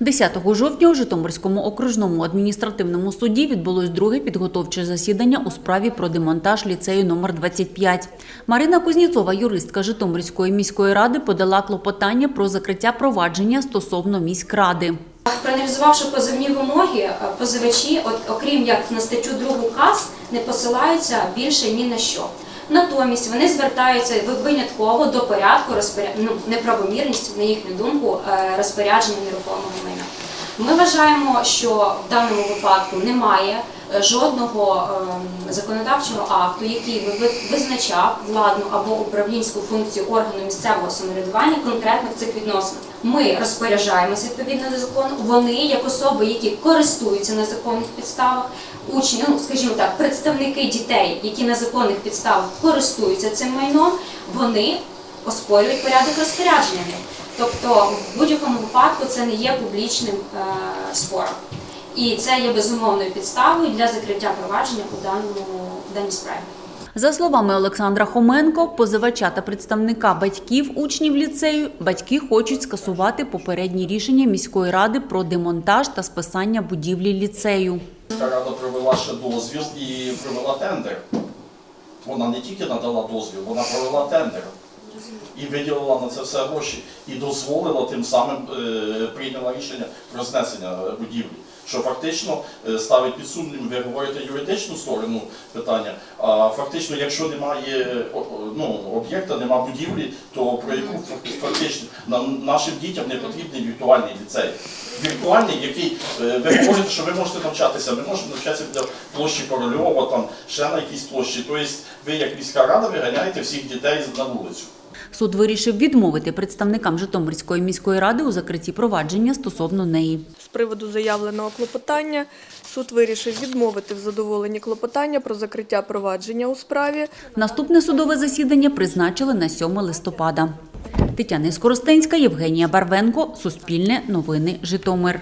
10 жовтня у Житомирському окружному адміністративному суді відбулось друге підготовче засідання у справі про демонтаж ліцею номер 25. Марина Кузніцова, юристка Житомирської міської ради, подала клопотання про закриття провадження стосовно міськради. Проаналізувавши позовні вимоги, е, позивачі, окрім як на статтю 2 КАС, не посилаються більше ні на що. Натомість вони звертаються ви- винятково до порядку розпоряд... ну, неправомірність, на їхню думку, е, розпорядження нерухомого майна. Ми вважаємо, що в даному випадку немає е, жодного ем, законодавчого акту, який би ви- визначав владну або управлінську функцію органу місцевого самоврядування конкретно в цих відносинах. Ми розпоряджаємося відповідно до закону. Вони, як особи, які користуються на законних підставах, учні, ну скажімо так, представники дітей, які на законних підставах користуються цим майном, вони оспорюють порядок розпорядження. Тобто, в будь-якому випадку це не є публічним е, спором. І це є безумовною підставою для закриття провадження у даному в даній справі. За словами Олександра Хоменко, позивача та представника батьків учнів ліцею, батьки хочуть скасувати попередні рішення міської ради про демонтаж та списання будівлі ліцею. Міська рада провела ще дозвіл і провела тендер. Вона не тільки надала дозвіл, вона провела тендер і виділила на це все гроші. І дозволила тим самим е, прийняла рішення про знесення будівлі. Що фактично е, ставить під сумнів, ви говорите юридичну сторону питання. А фактично, якщо немає ну, об'єкта, немає будівлі, то про яку фактично нашим дітям не потрібний віртуальний ліцей. Віртуальний, який е, ви говорите, що ви можете навчатися, ми можемо навчатися для площі Корольова, там ще на якійсь площі. Тобто ви, як міська рада, виганяєте всіх дітей на вулицю. Суд вирішив відмовити представникам Житомирської міської ради у закритті провадження стосовно неї. З приводу заявленого клопотання суд вирішив відмовити в задоволенні клопотання про закриття провадження у справі. Наступне судове засідання призначили на 7 листопада. Тетяна Скоростенська, Євгенія Барвенко, Суспільне новини, Житомир.